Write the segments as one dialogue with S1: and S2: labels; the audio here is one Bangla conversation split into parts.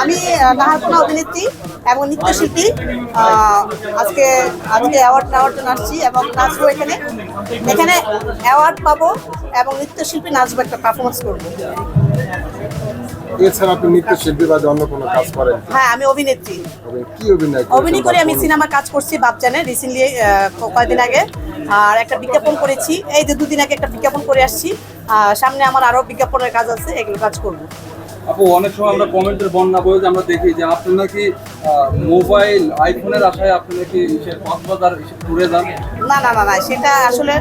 S1: আমি আহ, নাহারকোনা অভিনেত্রী এবং নৃত্যশিল্পী। আজকে আজকে অ্যাওয়ার্ড নেওয়ার জন্য আসছি এবং নাচবো এখানে। এখানে অ্যাওয়ার্ড পাবো এবং নৃত্যশিল্পী নাচবো একটা পারফরমেন্স করব।
S2: এছাড়া আপনি নৃত্যশিল্পী বা অন্য কোনো কাজ করেন?
S1: হ্যাঁ আমি অভিনেত্রী।
S2: তবে কি অভিনয়
S1: অভিনয় করে আমি সিনেমা কাজ করছি বাপজানে রিসেন্টলি কয়েকদিন আগে। আর একটা বিজ্ঞাপন করেছি। এই যে দুদিন আগে একটা বিজ্ঞাপন করে আসছি। সামনে আমার আরও বিজ্ঞাপনের কাজ আছে এগুলো কাজ করব।
S3: আপু অনেক সময় আমরা কমেন্টের বন্যা বইতে আমরা দেখি যে আপনি নাকি মোবাইল আইফোনের আশায় আপনি নাকি কক্সবাজার ঘুরে যান।
S1: না না না না সেটা আসলে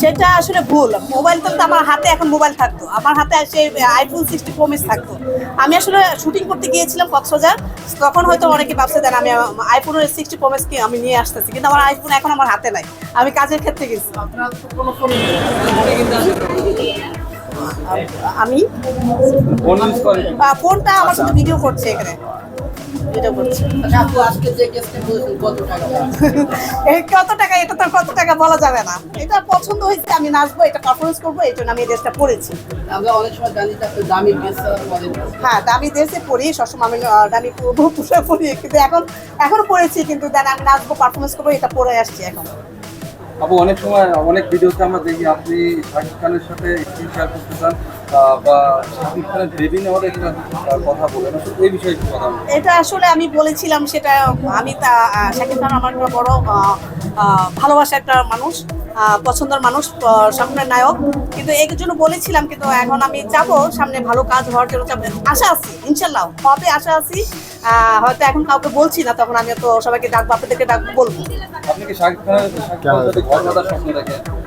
S1: সেটা আসলে ভুল। মোবাইল তো আমার হাতে এখন মোবাইল থাকতো। আমার হাতে সেই আইফোন সিক্সটি প্রমিস থাকতো। আমি আসলে শুটিং করতে গিয়েছিলাম কক্সবাজার। তখন হয়তো অনেকে ভাবছে দেন আমি আইফোনের সিক্সটি প্রমিস কি আমি নিয়ে আসতেছি? কিন্তু আমার আইফোন এখন আমার হাতে নাই। আমি কাজের ক্ষেত্রে গেছি। আমি? ফোনটা আমার সাথে ভিডিও করছে এখানে। ভিডিও করছে এই কত টাকা এটা তো কত টাকা বলা যাবে না। এটা পছন্দ হয়েছে আমি নাচবো এটা পারফরমেন্স করব এই জন্য আমি এই ড্রেসটা পরেছি।
S4: অনেক সময় জানি দামি
S1: হ্যাঁ দামি ড্রেসে পরি সবসময় আমি দামি পরি কিন্তু এখন এখন পরেছি কিন্তু দেন আমি নাচবো পারফরমেন্স করব এটা পরে আসছি এখন।
S3: আপু অনেক সময় অনেক ভিডিওতে আমরা দেখি আপনি শাকিব খানের সাথে স্ক্রিন শেয়ার করতে চান
S1: এটা আসলে আমি বলেছিলাম, সেটা আমি তা শাকিব খান আমার একটা বড় ভালোবাসা একটা মানুষ। পছন্দের মানুষ আহ, স্বপ্নের নায়ক। কিন্তু এই জন্য বলেছিলাম কিন্তু এখন আমি যাব সামনে ভালো কাজ হওয়ার জন্য। আশা আছি ইনশাল্লাহ হবে আশা আছি। আহ, হয়তো এখন কাউকে বলছি না তখন আমি তো সবাইকে ডাকবো আপনাদেরকে ডাকবো বলব।
S3: আপনি কি শাকিব খানের ঘর বাঁধার স্বপ্ন দেখেন?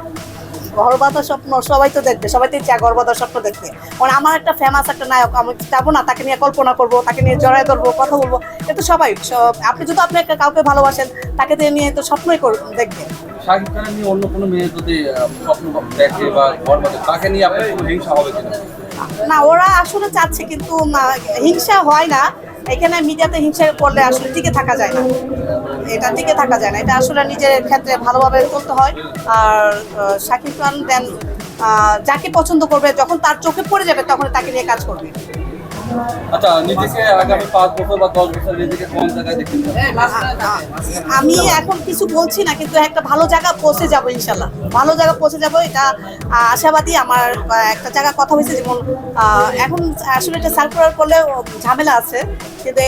S1: ঘর স্বপ্ন সবাই তো দেখবে সবাই তো চায় ঘর বাঁধার স্বপ্ন দেখবে কারণ আমার একটা ফেমাস একটা নায়ক আমি যাব না তাকে নিয়ে কল্পনা করব তাকে নিয়ে জড়াই ধরবো কথা বলব এটা তো সবাই সব- আপনি যদি আপনি একটা কাউকে ভালোবাসেন তাকে নিয়ে তো স্বপ্নই দেখবে।
S3: শাকিব খানের নিয়ে অন্য কোনো মেয়ে যদি স্বপ্ন দেখে বা ঘর বাঁধে তাকে নিয়ে আপনার কোনো হিংসা হবে কিনা?
S1: না ওরা আসলে চাচ্ছে কিন্তু হিংসা হয় না। এখানে মিডিয়াতে হিংসা করলে আসলে টিকে থাকা যায় না। এটা টিকে থাকা যায় না। এটা আসলে নিজের ক্ষেত্রে ভালোভাবে করতে হয়। আর সাকিব খান দেন যাকে পছন্দ করবে, যখন তার চোখে পড়ে যাবে, তখন তাকে নিয়ে কাজ করবে।
S3: আচ্ছা নিজেকে আগামী পাঁচ বছর বা দশ বছর নিজেকে কোন জায়গায় দেখতে
S1: আমি এখন কিছু বলছি না কিন্তু একটা ভালো জায়গা পৌঁছে যাব ইনশাল্লাহ ভালো জায়গা পৌঁছে যাব এটা আশাবাদী আমার একটা জায়গা কথা হয়েছে যেমন এখন আসলে এটা সার্কুলার করলে ঝামেলা আছে কিন্তু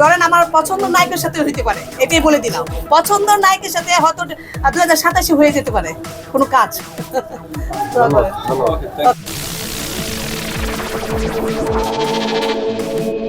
S1: ধরেন আমার পছন্দ নায়কের সাথে হইতে পারে এটাই বলে দিলাম। পছন্দ নায়কের সাথে হয়তো দু হাজার সাতাশে হয়ে যেতে পারে কোনো কাজ।
S3: Thank you.